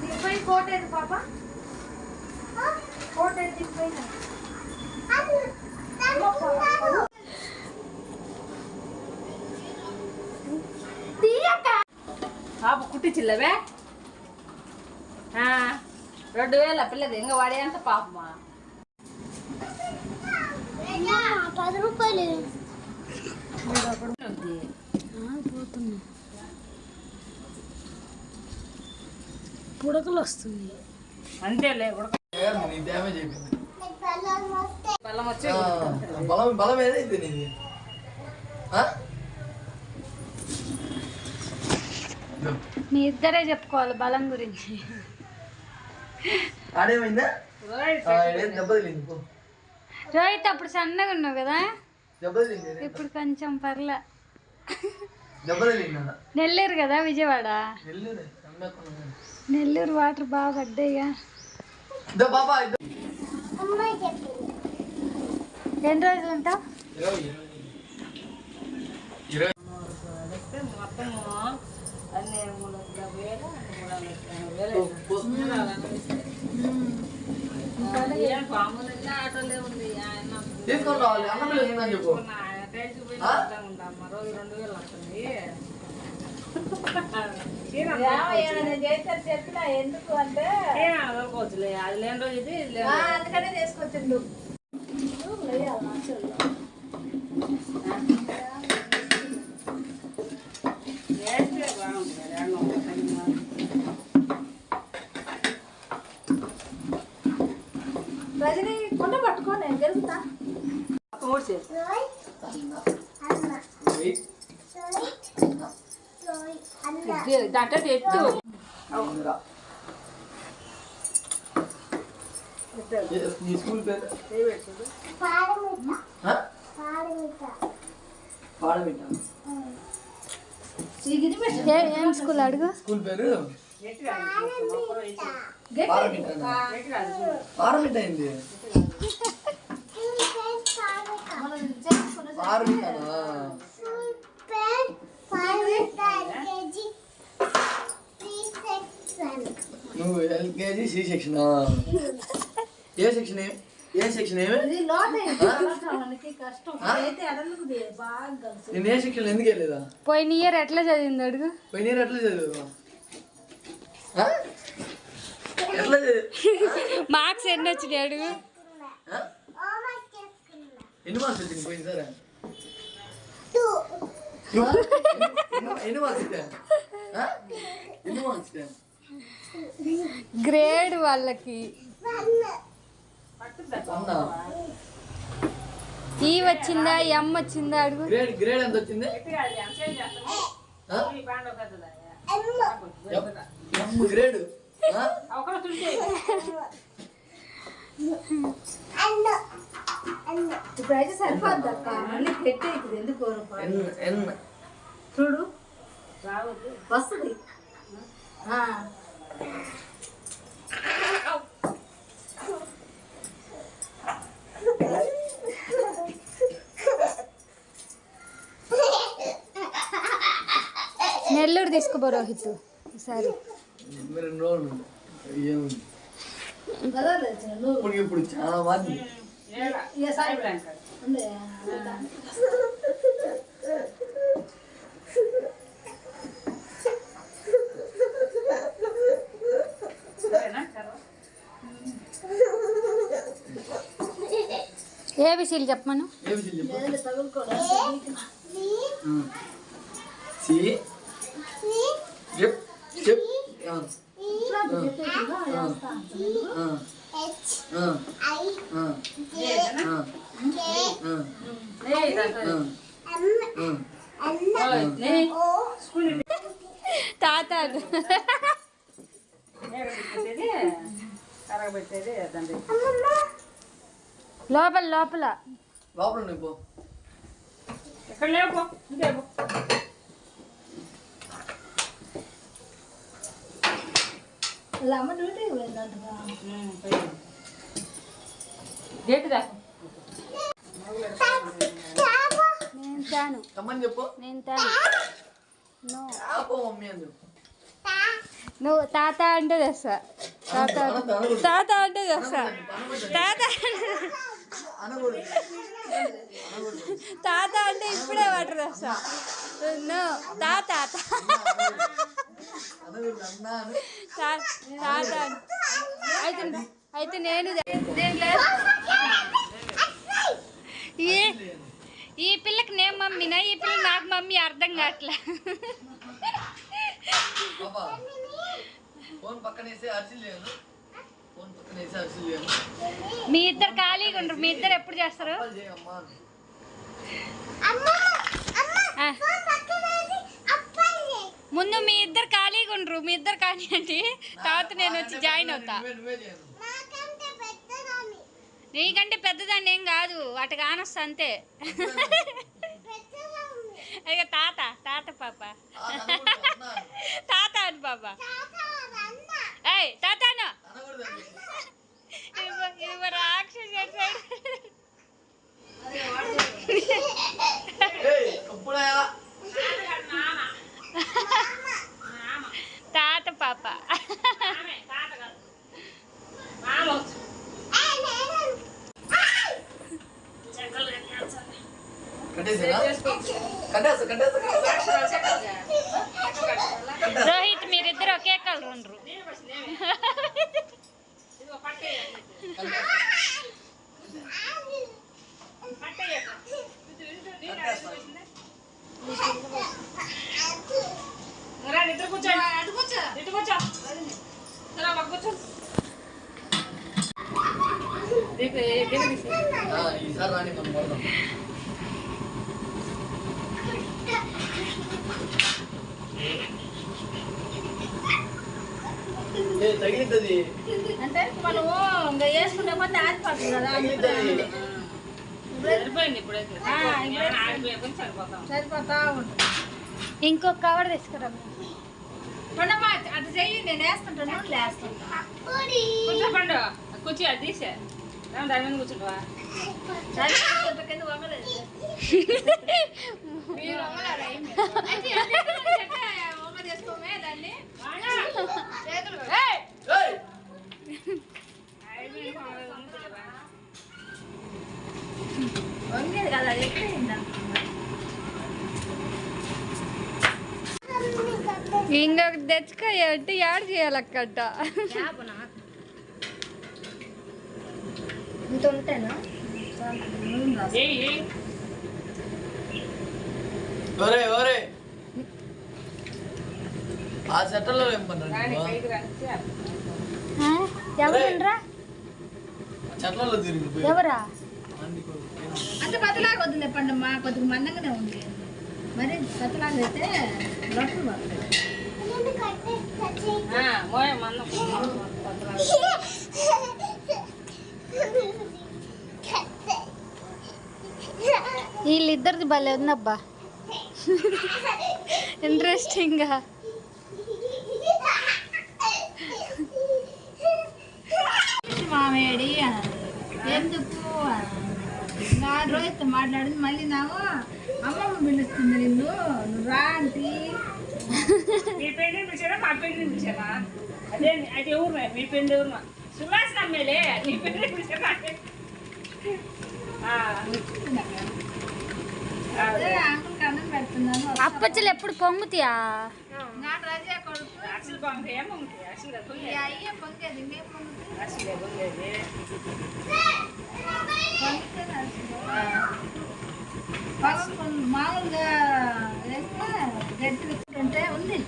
దిగిపోయి కోట ఏది పాప కోట ఏది దిగిపోయినా పాప కుట్టించిల్లవే రెండు వేల పిల్లది ఇంకా వాడే అంత పాపమా? పది రూపాయలు పుడకలు వస్తుంది అంతేలే బెల్లం వచ్చి బలం బలం ఏదైతే నీది ఆ? ఇదో, మీ ఇద్దరే చెప్పుకోవాలి బలం గురించి. ఆడేమైందా? రోహిత్ అప్పుడు సన్నగా ఉన్నావు కదా. ఇప్పుడు కొంచెం పర్లే. నెల్లూరు కదా విజయవాడ? నెల్లూరే వాటర్ బాగా పడ్డాయిగా. ఎన్ని రోజులు ఉంటావు? ఇరవై తీసుకొని రావాలి. అన్నం లేదని చెప్పు. రోజు రెండు వేలు వస్తుంది. చెప్పిన ఎందుకు అంటే? అది లేని రోజు ఇది. అందుకనే తీసుకొచ్చిండు. దాంట్లో ఎత్తు రా. ఏ, స్కూల్ అడుగు? స్కూల్ పేరు. పారమిట్ అయింది? పారమిట్టానా నువ్వు LKG C section? A section A- section నేను ఏ సెక్షన్ ఎందుకు వెళ్ళేదా పోయిన ఇయర్ ఎట్లా చదివింది అడుగు? పోయిన year ఎట్లా చదివావు? మార్క్స్ ఎన్ని వచ్చినాయి అడుగు? ఎన్ని మార్క్స్ వచ్చింది పోయింది సరే గ్రేడ్ వాళ్ళకి. ఈ వచ్చిందా ఎం వచ్చిందా అడుగు. గ్రేడ్ గ్రేడ్ ఎంత వచ్చింది? గ్రేడ్? ఆ? ఒకరు ఇప్పుడు అయితే సరిపోద్ది అక్క మళ్ళీ పెట్టి ఇప్పుడు ఎందుకు ఘోరం చూడు వస్తుంది నెల్లూరు తీసుకుపో రోహిత్ ఈసారి ఇప్పుడు ఇప్పుడు చాలా మంది? ఏబిసీలు చెప్పమను? ఏమి చెప్పు? తాత లోపల లోపల. లోపల పో. ఎక్కడ లేవు ఇంకే అమ్మ డ్యూటీకి పోయిందంటగా గేట్ దాకా. నేను తాను. రమ్మని చెప్పు. నేను తాను. నో. ఆపో మమ్మీ అని చెప్పు. నువ్వు తాత అంటే తెస్తా. తాత. తాత అంటే తెస్తా. తాత తాత అంటే ఇప్పుడే వాటర్ తెస్తా. నో తాత అయితే అయితే నేను ఈ ఈ పిల్లకి నేను మమ్మీనా? ఈ పిల్ల నాకు మమ్మీ అర్థం కావట్లే. మీ ఇద్దరు ఖాళీగా ఉండరు. మీ ఇద్దరు ఎప్పుడు చేస్తారు? ముందు మీ ఇద్దరు ఖాళీగా ఉండరు. మీ ఇద్దరు ఖాళీ అంటే తర్వాత నేను వచ్చి జాయిన్ అవుతా. నీకంటే పెద్దదాన్ని ఏం కాదు. వాటి కానొస్తా అంతే. అయ్యో తాత తాత పాప ఆ, అనకూడదు, అన్నా అని. తాత అని పాప ఏయ్ తాతాను అనకూడదు అని చెప్పు. ఇది రాక్షసి అటు సైడ్ ఏయ్, కప్పుడాయా? తాత పాప. రోహిత్ మీరిద్దరు ఒకే కలర్ ఉండరు కట్టేస్తా. రా నిద్ర కూర్చోండి ఇటు కూర్చో రా, బాగా కూర్చో దీనికి గిన్నె తీసి రాని మనం కొడదాం. తగిలిద్దది. అంటే మనము ఇంకా వేసుకునే పోతే ఆరిపోతుంది కదా సరిపోయింది ఇప్పుడైతే. సరిపోతాం. సరిపోతా ఉంటుంది. ఇంకొక కవర్ తీసుకురా. ఉండమ్మా అటు చెయ్యి నేను వేస్తుంటాను నువ్వు లేస్తుంటా కూర్చోపండు. కూర్చో అది తీసే. ఇంకొక తెచ్చుకో అంటే యాడ్ చేయాలక్కట. ఇంత ఉంటేనా? ఏయ్, ఏయ్. ఒరే ఒరే. ఆ సెట్టర్లో ఏం రాని, పన్నాడు పైకి రా. ఎవరుండ్రా చెట్లలో తిరిగి ఎవరా అంత పతలాగా వద్దులే పండమ్మా కొద్దిగా మందంగానే ఉంది మరి పతలాగా అయితే రొట్టెలు పడతాయి. మందం వీళ్ళిద్దరిది భలే ఉందబ్బా. ఇంట్రెస్టింగ్గా మామేడి ఎందుకు అన్నది. నా రోజుతో మాట్లాడింది మళ్ళీ నాకు అమ్మమ్మ పిలుస్తుంది నిన్ను. నువ్వు రా అంటే మీ పెళ్ళి పిలిచారా మా పెళ్ళి పిలిచారా అదే అది ఎవరు మీ పెళ్ళి ఎవరు సువాసన అమ్మేలే. నీ పెళ్ళి పిలిచారా అప్పచ్చలు ఎప్పుడు పొంగుతాయా నా రజా కొడుకు అసలు పంపే ఏముంది అసలు ఈ పొంగేది అయ్యే పొంగేది ఇంకేం పొంగుతుంది అసలు పొంగేది పొంగితే పగలు మామూలుగా వేస్తే గట్టిగా ఉంటే ఉంది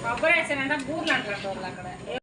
కొబ్బరి వేసానంట బూర్లు అంటారు వాళ్ళు అక్కడ ఏ